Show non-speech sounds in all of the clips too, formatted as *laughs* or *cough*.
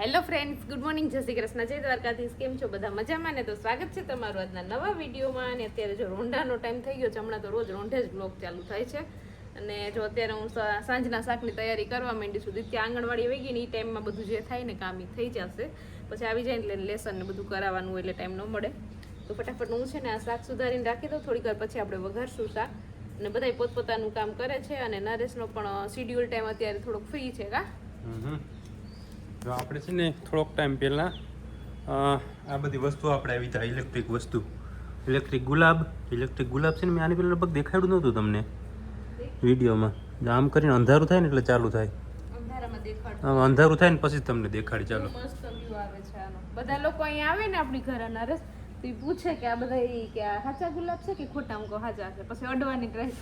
Hello friends good morning જય શ્રી કૃષ્ણ, જય દ્વારકાધીશ, કેમ છો બધા? મજામાં ને? તો સ્વાગત છે તમારું આજના નવા વિડીયોમાં અને અત્યારે જો રોંઢાનો ટાઈમ થઈ ગયો છે, હમણાં તો રોજ રોંઢે જ બ્લોગ ચાલુ થાય છે. અને જો અત્યારે હું સાંજના શાકની તૈયારી કરવા માંડી છું ત્યાં આંગણવાડી આવી ગઈ ને એ ટાઈમમાં બધું જે થાય ને કામ થઈ જશે. પછી આવી જાય એટલે લેસન ને બધું કરાવવાનું એટલે ટાઈમ ન મળે. તો ફટાફટ હું છે ને આ શાક સુધારીને રાખી દઉં, થોડીક વાર પછી આપણે વઘારશું શાક. અને બધાય પોતપોતાનું કામ કરે છે અને નરેશનો પણ શિડ્યુલ ટાઈમ અત્યારે થોડોક ફ્રી છે, કા. જો આપણે છે ને થોડોક ટાઈમ પહેલાં આ બધી વસ્તુ આપણે આવી હતા ઇલેક્ટ્રિક વસ્તુ. ઇલેક્ટ્રિક ગુલાબ ઇલેક્ટ્રિક ગુલાબ છે ને મેં આની પહેલાં લગભગ દેખાડ્યું નહોતું તમને વિડીયોમાં. આમ કરીને અંધારું થાય ને એટલે ચાલુ થાય. અંધારું થાય ને પછી તમને દેખાડી ચાલો. આવે બધા લોકો અહીંયા આવે ને આપણી ઘર અનારસ તો પૂછે કે આ બધા કે આ સાચા ગુલાબ છે કે ખોટા? કહું સાચા છે. પછી અડવાની ટ્રાય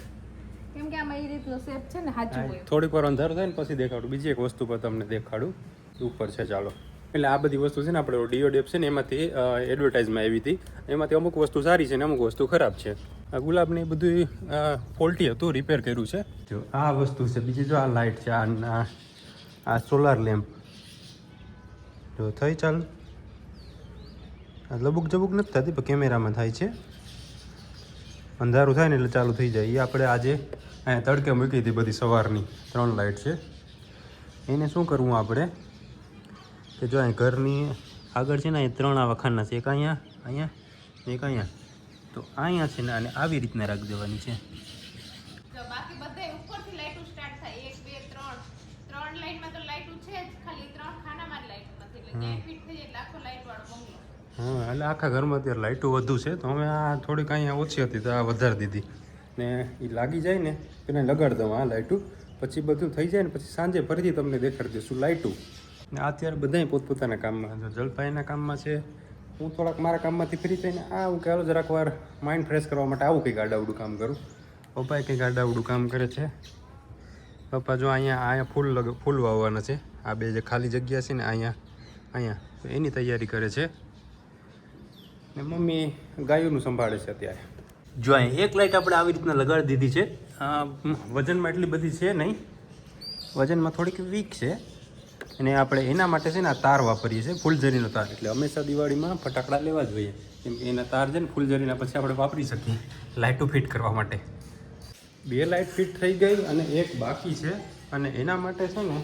કેમ કે આમાં એ રીતનો શેપ છે ને સાચું થોડીક વાર અંધારું થાય ને પછી દેખાડું. બીજી એક વસ્તુ પર તમને દેખાડું. ઉપર છે, ચાલો. એટલે આ બધી વસ્તુ છે ને આપણે ડીઓડેપ છે ને એમાંથી એડવર્ટાઇઝમાં આવી હતી. એમાંથી અમુક વસ્તુ સારી છે ને અમુક વસ્તુ ખરાબ છે. આ ગુલાબને એ બધું ફોલ્ટી હતું રિપેર કર્યું છે. જો, આ વસ્તુ છે, બીજી જો આ લાઇટ છે, આ, આ- સોલાર લેમ્પ જો, થઈ ચાલ. લબુક જબુક નથી થતી, પણ કેમેરામાં થાય છે. અંધારું થાય ને એટલે ચાલુ થઈ જાય. એ આપણે આજે અહીંયા તડકે મૂકી હતી બધી સવારની ત્રણ લાઇટ છે. એને શું કરવું આપણે? કે જો અહીં ઘરની આગળ છે ને અહીં ત્રણ આવા ખાના છે. એક અહીંયા અહીંયા એક અહીંયા. તો અહીંયા છે ને અને આવી રીતના રાખી દેવાની છે. હા એટલે આખા ઘરમાં અત્યારે લાઇટો વધુ છે. તો અમે આ થોડીક અહીંયા ઓછી હતી તો આ વધારી દીધી. ને એ લાગી જાય ને એને લગાડી દઉં આ લાઇટું પછી બધું થઈ જાય ને પછી સાંજે ફરીથી તમને દેખાડી દઈશું લાઇટું ને અત્યારે બધાય પોતપોતાના કામમાં જો જલભાઈના કામમાં છે. હું થોડાક મારા કામમાંથી ફ્રી થઈને આ હું ચાલો જરાક વાર માઇન્ડ ફ્રેશ કરવા માટે આવું કંઈક આડાવડું કામ કરું. પપ્પાએ કંઈક આડાવડું કામ કરે છે. પપ્પા જો અહીંયા અહીંયા ફૂલ લગ, ફૂલ વાવવાના છે. આ બે જે ખાલી જગ્યા છે ને અહીંયા અહીંયા, તો એની તૈયારી કરે છે. ને મમ્મી ગાયોનું સંભાળે છે અત્યારે. જો અહીં એક લાઇટ આપણે આવી રીતના લગાડી દીધી છે. વજનમાં એટલી બધી છે નહીં. વજનમાં થોડીક વીક છે. અને આપણે એના માટે છે ને આ તાર વાપરીએ છીએ, ફૂલઝરીનો તાર. એટલે હંમેશા દિવાળીમાં ફટાકડા લેવા જોઈએ. કે એના તાર છે ને ફૂલઝરીના પછી આપણે વાપરી શકીએ લાઇટો ફિટ કરવા માટે. બે લાઇટ ફિટ થઈ ગઈ અને એક બાકી છે. અને એના માટે છે ને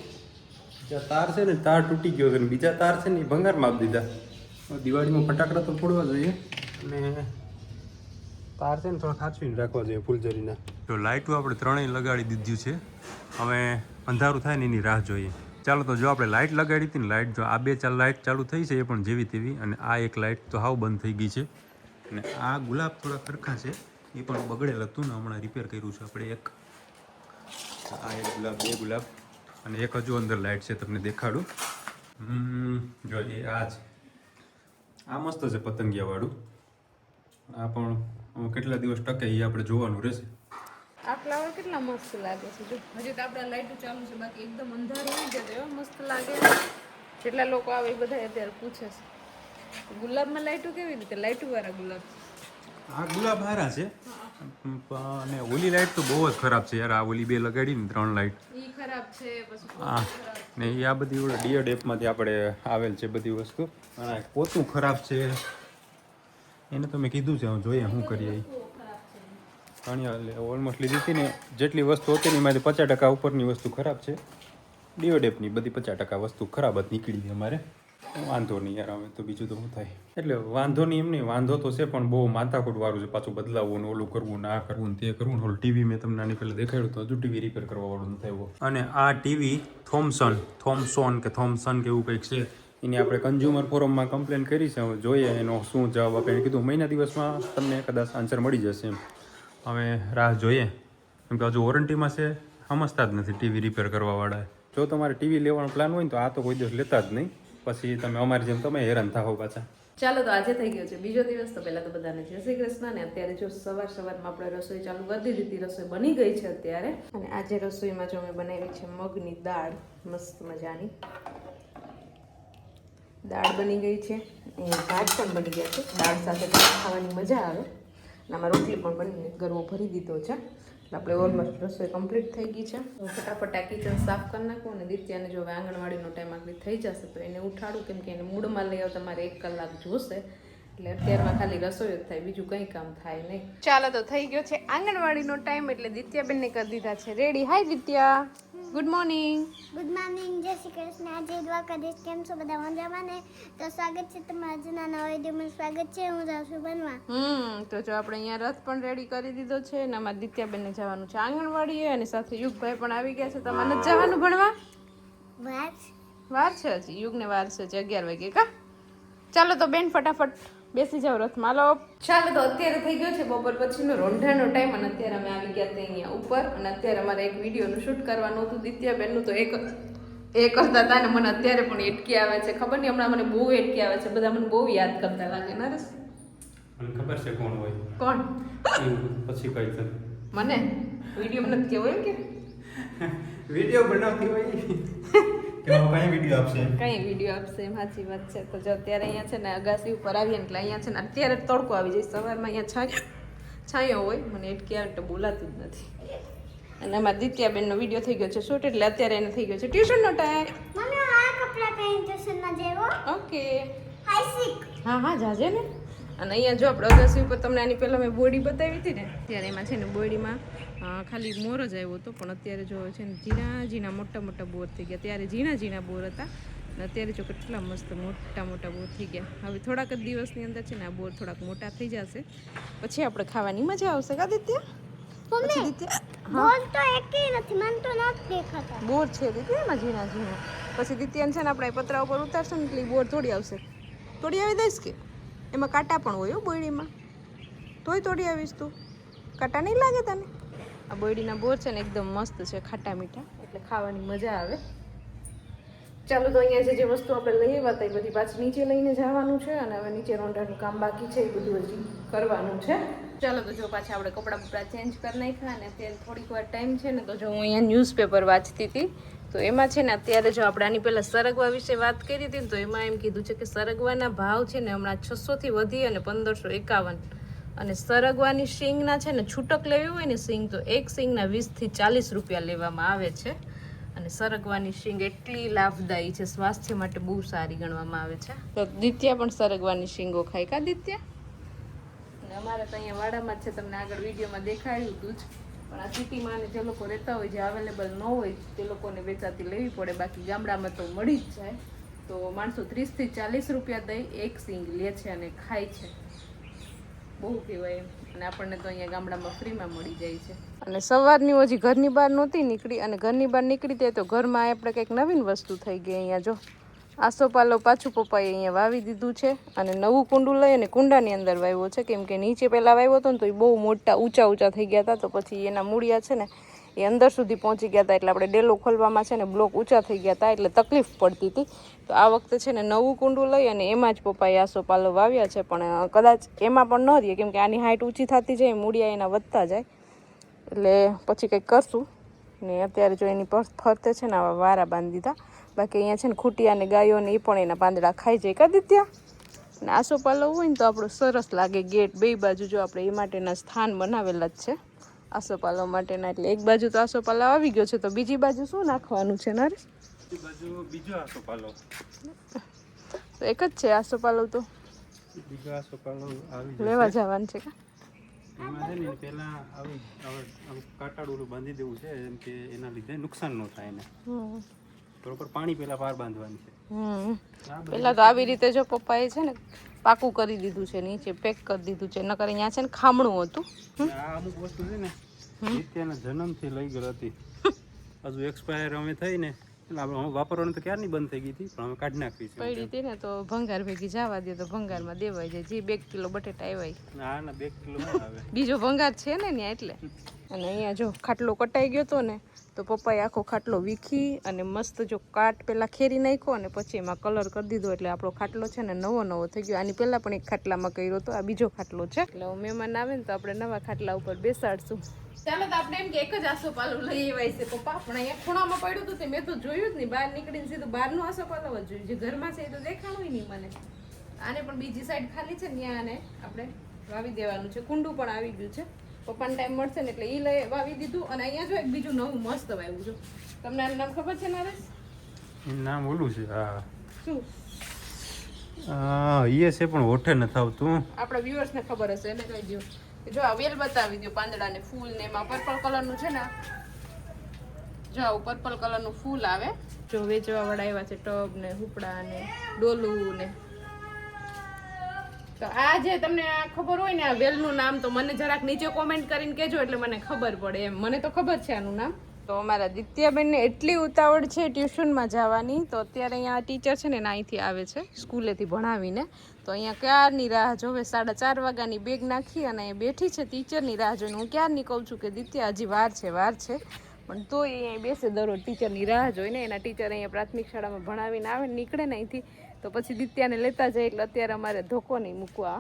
બીજા તાર છે ને તાર તૂટી ગયો છે બીજા તાર છે ને એ ભંગારમાં આપી દીધા. દિવાળીમાં ફટાકડા તો ફોડવા જોઈએ. અને તાર છે ને થોડા ખાંચવીને રાખવા જોઈએ ફૂલઝરીના. જો લાઇટો આપણે ત્રણેય લગાડી દીધું છે. હવે અંધારું થાય ને એની રાહ જોઈએ. ચાલો તો જો આપણે લાઇટ લગાડી હતી ને લાઇટ જો આ બે ચાર લાઇટ ચાલુ થઈ છે એ પણ જેવી તેવી, અને આ એક લાઇટ તો હાવ બંધ થઈ ગઈ છે. અને આ ગુલાબ થોડા ખરખા છે, એ પણ બગડેલ હતું ને, હમણાં રિપેર કર્યું છે આપણે એક. આ એક ગુલાબ, બે ગુલાબ, અને એક હજુ અંદર લાઇટ છે, તમને દેખાડું. જો એ આ છે. આ મસ્ત છે પતંગિયાવાળું. આ પણ કેટલા દિવસ ટકે એ આપણે જોવાનું રહેશે. આ ફ્લાવર કેટલા મસ્ત લાગે છે જો. હજી તો આપણા લાઈટો ચાલુ છે બાકી એકદમ અંધારું હોય જતો એવા મસ્ત લાગે જેટલા લોકો આવે એ બધા અત્યારે પૂછે છે. ગુલાબમાં લાઈટો કેવી રીતે? લાઈટો વાળા ગુલાબ. આ ગુલાબ હારા છે. અને ઓલી લાઇટ તો બહુ જ ખરાબ છે યાર. આ ઓલી બે લગાડી ને ત્રણ લાઇટ ઈ ખરાબ છે હા. ને એ આ બધી ઓલા ડિયર એપમાંથી આપણે આવેલ છે બધી વસ્તુ. અને આ પોતું ખરાબ છે. એને તો મેં કીધું છે હું જોઈએ શું કરીએ. ઘણી ઓલમોસ્ટ લીધી હતી ને, જેટલી વસ્તુ હતી ને એમાંથી પચાસ ટકા ઉપરની વસ્તુ ખરાબ છે. ડીઓડેપની બધી પચાસ ટકા વસ્તુ ખરાબ જ નીકળી અમારે. વાંધો નહીં યાર અમે તો બીજું તો શું થાય? એટલે વાંધો નહીં એમ નહીં, વાંધો તો છે પણ બહુ માથાકૂટ વાળું છે પાછું બદલાવવું ને ઓલું કરવું ને આ કરવું ને તે કરવું ને ઓલું. ટીવી મેં તમને આની પહેલાં દેખાડ્યું તો હજુ ટીવી રિપેર કરવા વાળું નથી આવ્યો. અને આ ટીવી થોમસન થોમસોન કે થોમસન કે એવું કંઈક છે, એની આપણે કન્ઝ્યુમર ફોરમમાં કમ્પ્લેન કરી છે. જોઈએ એનો શું જવાબ આપે. એને કીધું, મહિના દિવસમાં તમને કદાચ આન્સર મળી જશે એમ. હવે રાહ જોઈએ. કેમ કે હજુ વોરંટીમાં છે સમજતા જ નથી ટીવી રિપેર કરવાવાળા. જો તમારે ટીવી લેવાનો પ્લાન હોય ને તો આ તો કોઈ દિવસ લેતા જ નહીં. પછી તમે અમારી જેમ તમે હેરાન થાઓ પાછા. ચાલો તો આજે થઈ ગયો છે બીજો દિવસ. તો પહેલાં તો બધાને જય શ્રી કૃષ્ણ ને અત્યારે જો સવાર સવારમાં આપણે રસોઈ ચાલુ કરી દીધી હતી રસોઈ બની ગઈ છે અત્યારે. અને આજે રસોઈમાં જો મેં બનાવી છે મગની દાળ મસ્ત મજાની. દાળ બની ગઈ છે. એ ભાત પણ બની ગયા છે. દાળ સાથે ખાવાની મજા આવે. અને આમાં રોટલી પણ બની ગરવો ભરી દીધો છે. આપણે ઓલમોસ્ટ રસોઈ કમ્પ્લીટ થઈ ગઈ છે. ફટાફટ આ કિચન સાફ કરી નાખું અને દિત્યાને જો હવે આંગણવાડીનો ટાઈમ આગળ થઈ જશે તો એને ઉઠાડું કેમ કે એને મૂડમાં લઈ આવતા મારે એક કલાક જોશે. એટલે અત્યારમાં ખાલી રસોઈ જ થાય, બીજું કંઈ કામ થાય નહીં. ચાલો તો થઈ ગયો છે આંગણવાડીનો ટાઈમ એટલે દિત્યાબેનને કરી દીધા છે. Ready hi Ditya. Good morning good morning જય શ્રી કૃષ્ણ. આજે દ્વારકાધીશ કેમ છો બધા? મજામાં ને? તો સ્વાગત છે તમારા આજના નવા વિડીયોમાં. સ્વાગત છે. હું જાઉં છું બનવા હમ તો જો આપણે અહીંયા રથ પણ રેડી કરી દીધો છે અને અમારા દિત્યાબેનને જવાનું છે આંગણવાડીએ અને સાથે યુગભાઈ પણ આવી ગયા છે. તમારે જવાનું ભણવા? વાર? વાર છે હજી. યુગને વાર છે. હજી અગિયાર વાગે કા? ચાલો તો બેન ફટાફટ. બેસી જાઓ રથમાં લો ચાલો તો અત્યારે થઈ ગયો છે બપોર પછીનો રોંઢાનો ટાઈમ અને અત્યારે અમે આવી ગયા હતા અહીંયા ઉપર. અને અત્યારે અમારે એક વિડીયોનું શૂટ કરવાનું હતું દિત્યાબેનનું તો એક એ કરતા હતા ને મને અત્યારે પણ એટકી આવે છે. ખબર નહીં હમણાં મને બહુ એટકી આવે છે. બધા મને બહુ યાદ કરતા લાગે. નરેશ? મને ખબર છે કોણ હોય. કોણ? પછી કહી તને મને? વીડિયો નથી કેવો એમ કે? *laughs* વીડિયો બનાવતી હોય કે કઈ વીડિયો આપશે? કઈ વિડિયો આપશે? એમ સાચી વાત છે. તો જો અત્યારે અહીંયા છે ને અગાસી ઉપર આવીએ એટલે અહીંયા છે ને અત્યારે તડકો આવી જાય. સવારમાં અહીંયા છાંયો છાંયો હોય મને એટકી આવે તો બોલાતું જ નથી. અને અમારા દિત્યાબેનનો વીડિયો થઈ ગયો છે શૂટ એટલે અત્યારે એને થઈ ગયો છે ટ્યુશનનો ટાઈમ મને આ કપડા પહેરી ટ્યુશનમાં જેવો ઓકે. હાઈ સિક હા હા જાજે ને. અને અહીંયા જો આપણે અગાસી ઉપર તમને આની પહેલાં મેં બોડી બતાવી હતી ને ત્યારે એમાં છે ને બોડીમાં ખાલી મોર જ આવ્યો હતો પણ અત્યારે જો છે ને ઝીણા ઝીણા મોટા મોટા બોર થઈ ગયા. ત્યારે ઝીણા ઝીણા બોર હતા અને અત્યારે જો કેટલા મસ્ત મોટા મોટા બોર થઈ ગયા. હવે થોડાક જ દિવસની અંદર છે ને આ બોર થોડાક મોટા થઈ જશે. પછી આપણે ખાવાની મજા આવશે કા દિત્ય? તો એકેય નથી મને તો નથી દેખાતા. બોર છે દીદી એમાં ઝીણા ઝીણા પછી દિત્યાન છે ને આપણે પતરા ઉપર ઉતારશું ને એટલે બોર તોડી આવશે. તોડી આવી દઈશ કે? એમાં કાંટા પણ હોય બોયડીમાં. તોય તોડી આવીશ તું. કાંટા નહીં લાગે તને? આ બોયડીના બોર છે ને એકદમ મસ્ત છે, ખાટા મીઠા. એટલે ખાવાની મજા આવે. ચાલો તો અહીંયા જે જે વસ્તુ આપણે લઈ આવ્યા હતા એ બધી પાછી નીચે લઈને જવાનું છે અને હવે નીચે રોંઢાનું કામ બાકી છે, એ બધું હજી કરવાનું છે. ચાલો તો જો પાછા આપણે કપડાં બપડા ચેન્જ કરી નાખ્યા અને અત્યારે થોડીક વાર ટાઈમ છે ને તો જો હું અહીંયા ન્યૂઝપેપર વાંચતી હતી, તો એમાં છે ને અત્યારે જો આપણે આની પહેલાં સરગવા વિશે વાત કરી હતી ને તો એમાં એમ કીધું છે કે સરગવાના ભાવ છે ને હમણાં છસોથી વધી અને પંદરસો એકાવન. અને સરગવાની શીંગના છે ને છૂટક લેવી હોય ને શીંગ તો એક શીંગના વીસથી ચાલીસ રૂપિયા લેવામાં આવે છે. અને સરગવાની શીંગ એટલી લાભદાયી છે સ્વાસ્થ્ય માટે બહુ સારી ગણવામાં આવે છે. તો દિત્યા પણ સરગવાની શીંગો ખાય કા દિત્યા? અને અમારે તો અહીંયા વાડામાં છે તમને આગળ વિડીયોમાં દેખાડ્યું હતું જ. પણ આ સિટીમાં જે લોકો રહેતા હોય જે અવેલેબલ ન હોય તે લોકોને વેચાતી લેવી પડે. બાકી ગામડામાં તો મળી જ જાય. તો માણસો ત્રીસથી ચાલીસ રૂપિયા દઈ એક સિંગ લે છે અને ખાય છે. બહુ કહેવાય એમ. અને આપણને તો અહીંયા ગામડામાં ફ્રીમાં મળી જાય છે. અને સવારની હજી ઘરની બહાર નહોતી નીકળી અને ઘરની બહાર નીકળી તે તો ઘરમાં આપણે કંઈક નવીન વસ્તુ થઈ ગઈ અહીંયા જો. આસોપાલો પાછું પપ્પાએ અહીંયા વાવી દીધું છે અને નવું કુંડું લઈ અને કુંડાની અંદર વાવ્યો છે. કેમ કે નીચે પહેલાં વાવ્યો હતો ને તો એ બહુ મોટા, ઊંચા ઊંચા થઈ ગયા હતા. તો પછી એના મૂળિયા છે ને એ અંદર સુધી પહોંચી ગયા હતા એટલે આપણે ડેલો ખોલવામાં છે ને બ્લોક ઊંચા થઈ ગયા હતા એટલે તકલીફ પડતી હતી. તો આ વખતે છે ને નવું કુંડું લઈ અને એમાં જ પપ્પાએ આસોપાલો વાવ્યા છે, પણ કદાચ એમાં પણ ન રહીએ, કેમ કે આની હાઇટ ઊંચી થતી જાય, મૂળિયા એના વધતા જાય. એટલે પછી કંઈક કરશું. ને અત્યારે જો એની પર ફરતે છે ને આવા વારા બાંધી દીધા. બાકી અહીંયા છે ને ખૂટિયા અને ગાયો ને એ પણ એના પાંદડા ખાઈ જાય કા દિત્યા? અને આસોપાલવ હોય ને તો આપણું સરસ લાગે ગેટ બે બાજુ જો આપણે એ માટેના સ્થાન બનાવેલા જ છે. આસોપાલો માટેના એટલે એક બાજુ તો આસોપાલો આવી ગયો છે તો બીજી બાજુ શું નાખવાનું છે નારે બાજુ બીજો આસોપાલો તો એક જ છે આસોપાલો તો. બીજો આસોપાલવ આવી લેવા જવાનું છે કા? એમાં છે ને પહેલા આવી આવું બાંધી દેવું છે એમ કે એના લીધે નુકસાન ન થાય એને. હમ. બરોબર? પાણી પહેલાં બહાર બાંધવાની છે. પેલા તો આવી રીતે જો પપ્પાએ છે ને પાકું કરી દીધું છે નીચે પેક કરી દીધું છે નકર અહીંયા છે ને ખામણું હતું. અમુક વસ્તુ છે ને નિત્યાના જન્મથી લઈ ગયેલ હતી. હજુ એક્સપાયર અમે થઈ ને એટલે આપણે વાપરવાનું તો ક્યારની બંધ થઈ ગઈ હતી? પણ અમે કાઢી નાખવી છે. પડી હતી ને તો ભંગાર ભેગી જવા દે તો ભંગારમાં દેવાય જાય. જે બે કિલો બટેટા આવ્યા ના ના બે કિલો આવે. બીજો ભંગાર છે ને ત્યાં એટલે. અને અહીંયા જો ખાટલો કટાઈ ગયો તો ને તો પપ્પાએ આખો ખાટલો વીખી અને મસ્ત જો કાટ પહેલાં ખેરી નાખ્યો અને પછી એમાં કલર કરી દીધો. એટલે આપણો ખાટલો છે ને નવો નવો થઈ ગયો. આની પહેલા પણ એક ખાટલામાં કર્યો તો આ બીજો ખાટલો છે. એટલે હું મહેમાન આવે ને તો આપણે નવા ખાટલા ઉપર બેસાડશું. ચાલો તો આપણે એમ કે એક જ આસોપાલું લઈ આવ્યા છે પપ્પા. પણ અહીંયા ખૂણામાં પડ્યું હતું મેં તો જોયું જ નહીં. બહાર નીકળીને સીધું બહારનું આસોપાલો જ જોયું. જે ઘરમાં છે એ તો દેખાણું નહીં મને. આને પણ બીજી સાઈડ ખાલી છે ત્યાં આને આપણે વાવી દેવાનું છે. કુંડું પણ આવી ગયું છે. પપ્પાને ટાઈમ મળશે ને એટલે એ લઈ વાવી દીધું અને અહીંયા જો એક બીજું નવું મસ્ત વાવ્યું છે. તમને આનું નામ ખબર છે નરેશ? એનું નામ ઓલું છે હા. શું? હા એ છે પણ હોઠે નથી આવતું. આપણા વ્યુઅર્સને ખબર હશે એને કહી દો જો આ વેલ બતાવી દો પાંદડાને ફૂલ ને એમાં પર્પલ કલરનું છે ને જો આવું પર્પલ કલરનું ફૂલ આવે. જો વેચવા વાળા એવા છે ટબ ને હુપડા ને ડોલું ને. તો આ જે તમને ખબર હોય ને આ વેલનું નામ, તો મને જરાક નીચે કોમેન્ટ કરીને કહેજો, એટલે મને ખબર પડે એમ. મને તો ખબર છે આનું નામ. તો અમારા દિત્યાબેનને એટલી ઉતાવળ છે ટ્યુશનમાં જવાની, તો અત્યારે અહીંયા ટીચર છે ને અહીંથી આવે છે, સ્કૂલેથી ભણાવીને. તો અહીંયા ક્યારની રાહ જોવે? સાડા ચાર વાગ્યાની બેગ નાખી અને અહીંયા બેઠી છે ટીચરની રાહ જોઈને. હું ક્યારની કહું છું કે દિત્યા હજી વાર છે વાર છે. પણ તોય અહીંયા બેસે દરરોજ ટીચરની રાહ જોઈને, એના ટીચર અહીંયા પ્રાથમિક શાળામાં ભણાવીને આવે નીકળે ને અહીંથી તો પછી દિત્યાને લેતા જાય એટલે અત્યારે અમારે ધોકો નહીં મૂકવા.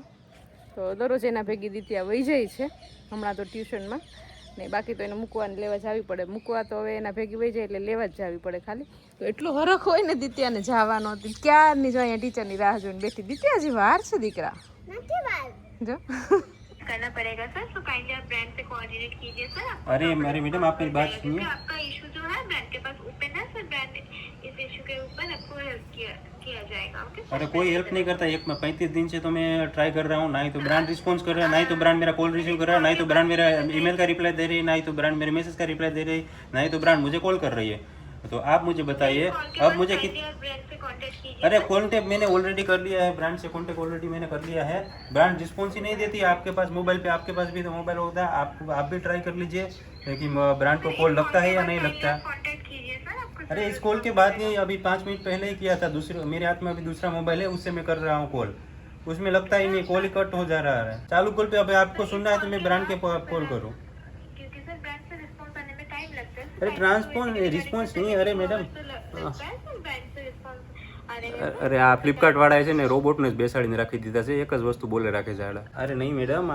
તો દરરોજ એના ભેગી દિત્યા વહી જાય છે હમણાં તો ટ્યુશનમાં. ને બાકી તો એને મૂકવાને લેવા જવી પડે. મૂકવા તો હવે એના ભેગી વહી જાય એટલે લેવા જ જવી પડે ખાલી. તો એટલો હરખ હોય ને દિત્યાને જવાનો હતી ક્યારની જો અહીંયા ટીચરની રાહ જોઈને બેઠી? દિત્યા હજી વાર છે દીકરા? જો. करना पड़ेगा सर तो काइंडली आप ब्रांड से कोऑर्डिनेट कीजिए सर अरे अरे मैडम आप मेरी बात सुनिए। आपका इशू जो है ब्रांड के पास ओपन है सर ब्रांड इस इशू के ऊपर आपको हेल्प किया किया जाएगा ओके अरे कोई हेल्प नहीं करता। एक मैं पैंतीस दिन से तो मैं ट्राई कर रहा हूँ ना ही तो ब्रांड रिस्पॉन्स कर रहा है ना ही तो ब्रांड मेरा कॉल रिसीव कर रहा है ना ही तो ब्रांड मेरा ईमेल का रिप्लाई दे रही है ना ही तो ब्रांड मेरे मैसेज का रिप्लाई दे रही है ना ही तो ब्रांड मुझे कॉल कर रही है। तो आप मुझे बताइए अब मुझे कित काइंडली आप ब्रांड से कांटेक्ट कीजिए। अरे कॉन्टेक्ट मैंने ऑलरेडी कर लिया है ब्रांड से कॉन्टेक्ट ऑलरेडी मैंने कर लिया है। ब्रांड रिस्पॉन्स ही नहीं देती है आपके पास मोबाइल पे आपके पास भी तो मोबाइल होता है आप आप भी ट्राई कर लीजिए कि ब्रांड को कॉल लगता है या नहीं लगता? है अरे इस कॉल के बाद नहीं अभी पाँच मिनट पहले ही किया था दूसरे मेरे हाथ में अभी दूसरा मोबाइल है उससे मैं कर रहा हूँ कॉल उसमें लगता ही नहीं कॉल ही कट हो जा रहा है। चालू कॉल पे अभी आपको सुनना है तो मैं ब्रांड के कॉल करूँ क्योंकि सर ब्रांड से रिस्पॉन्स आने में टाइम लगता है अरे ट्रांसपोन रिस्पॉन्स नहीं अरे मैडम ब्रांड से रिस्पॉन्स आने में અરે આ ફ્લિપકાર્ટ વાળાએ છે ને રોબોટને જ બેસાડીને રાખી દીધા છે એક જ વસ્તુ બોલે રાખે છે આડા અરે નહીં मैडम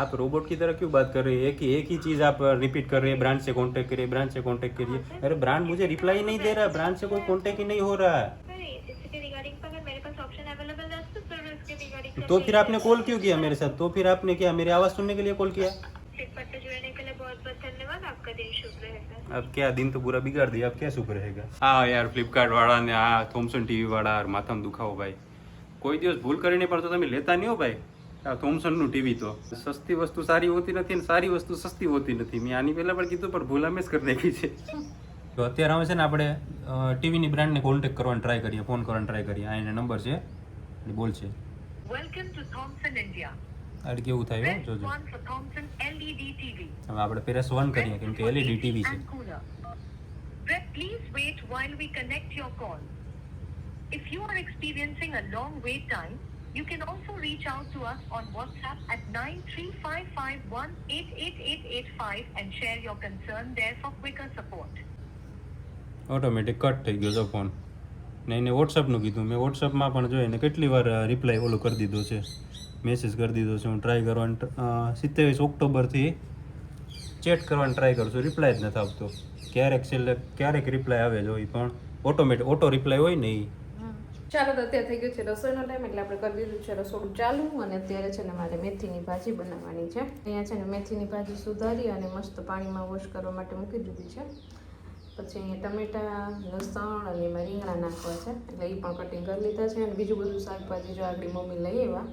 आप रोबोट की तरह क्यों बात कर रही है एक ही एक ही चीज आप रिपीट कर रही है ब्रांड से कांटेक्ट करिए ब्रांड से कांटेक्ट करिए अरे ब्रांड मुझे रिप्लाई ही नहीं दे रहा है ब्रांड से कोई कांटेक्ट ही नहीं हो रहा है सर इसके रिगार्डिंग पर अगर मेरे पास ऑप्शन अवेलेबल है तो सर मैं इसके रिगार्डिंग तो फिर आपने कॉल क्यों किया मेरे साथ तो फिर आपने क्या मेरी आवाज़ सुनने के लिए कॉल किया अब क्या दिन तो पूरा बिगाड़ दिया अब क्या सुख रहेगा હા યાર ફ્લિપકાર્ટ વાળા ને આ થોમસન ટીવી વાળા યાર માથામાં દુખાવો ભાઈ કોઈ દિવસ ભૂલ કરીને પણ તો તમે લેતા નહીં હો ભાઈ આ થોમસનનું ટીવી તો સસ્તી વસ્તુ સારી હોતી નથી અને સારી વસ્તુ સસ્તી હોતી નથી મેં આની પહેલાં પણ કીધું પણ ભૂલ અમે જ કરી નાખી છે તો અત્યારે હવે છે ને આપણે ટીવીની બ્રાન્ડને કોન્ટેક્ટ કરવાનો ટ્રાય કરીએ ફોન કરવાનો ટ્રાય કરીએ આ એનો નંબર છે એટલે બોલ છે Welcome to Thomson India. આ કેવું થાય જોજો 1 for Thomson LED TV. હવે આપણે પ્રેસ વન કરીએ કેમ કે એલઈડી ટીવી છે And cooler. Press please wait while we connect your call. If you are experiencing a long wait time, you can also reach out to us on WhatsApp at 93551888885 and share your concern there for quicker support. Automatic cut થઈ ગયો છે phone ને એને વોટ્સઅપનું કીધું મેં વોટ્સઅપમાં પણ જોઈને કેટલી વાર રિપ્લાય ઓલું કરી દીધો છે મેસેજ કરી દીધો છે, હું ટ્રાય કરવાનું સિત્તેવીસ ઓક્ટોબરથી ચેટ કરવાનું ટ્રાય કરું છું રિપ્લાય જ નથી આપતો ક્યારેક છેલ્લે ક્યારેક રિપ્લાય આવે જો એ પણ ઓટોમેટિક ઓટો રિપ્લાય હોય ને એ ચાલો, તો અત્યારે થઈ ગયો છે રસોઈનો ટાઈમ એટલે આપણે કરી દીધું છે રસોડું ચાલુ, અને અત્યારે છે ને મારે મેથીની ભાજી બનાવવાની છે. અહીંયા છે ને મેથીની ભાજી સુધારી અને મસ્ત પાણીમાં વોશ કરવા માટે મૂકી દીધી છે. પછી અહીંયા ટમેટા, લસણ અને એમાં રીંગણા નાખવા છે, એટલે એ પણ કટિંગ કરી લીધા છે. અને બીજું બધું શાકભાજી જો આગળ મમ્મી લઈ આવ્યા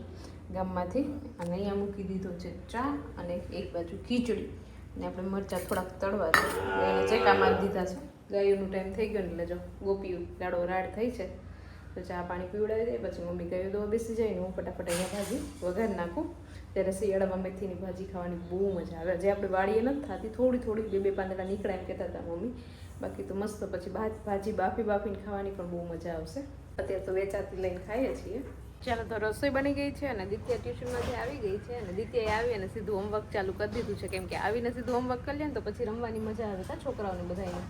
ગામમાંથી અને અહીંયા મૂકી દીધો છે ચા અને એક બાજુ ખીચડી. અને આપણે મરચાં થોડાક તળવા છે. એને ચેકા મારી દીધા છે. ગાયોનું ટાઈમ થઈ ગયો ને એટલે જો ગોપીયું લાડો રાડ થઈ છે. તો ચા પાણી પીવડાવી દે, પછી મમ્મી ગયો દો બેસી જાય ને હું ફટાફટ અહીંયા ભાજી વઘાર નાખું. ત્યારે શિયાળામાં મેથીની ભાજી ખાવાની બહુ મજા આવે. જે આપણે વાડીએ નથી થતી, થોડી થોડી બે બે પાંદડા નીકળે એમ કહેતા હતા મમ્મી. બાકી તો મસ્ત પછી ભાજી બાફી બાફીને ખાવાની પણ બહુ મજા આવશે. અત્યારે તો વેચાતી લઈને ખાઈએ છીએ. ચાલો તો રસોઈ બની ગઈ છે અને દિત્યા ટ્યુશનમાંથી આવી ગઈ છે અને દિત્યાએ આવી અને સીધું હોમવર્ક ચાલુ કરી દીધું છે. કેમ કે આવીને સીધું હોમવર્ક કરી લે ને તો પછી રમવાની મજા આવે કા છોકરાઓને બધાને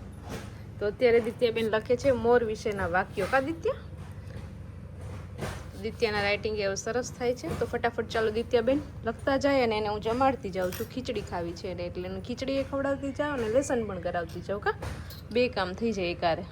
તો અત્યારે દિત્યાબેન લખે છે મોર વિશેના વાક્યો. કા દિત્યા? દિત્યાના રાઇટિંગ એવો સરસ થાય છે. તો ફટાફટ ચાલો દિત્યાબેન લખતા જાય અને એને હું જમાડતી જાઉં છું. ખીચડી ખાવી છે એટલે એને ખીચડી એ ખવડાવતી જાઉં અને લેસન પણ કરાવતી જાઉં કા? બે કામ થઈ જાય એકારે.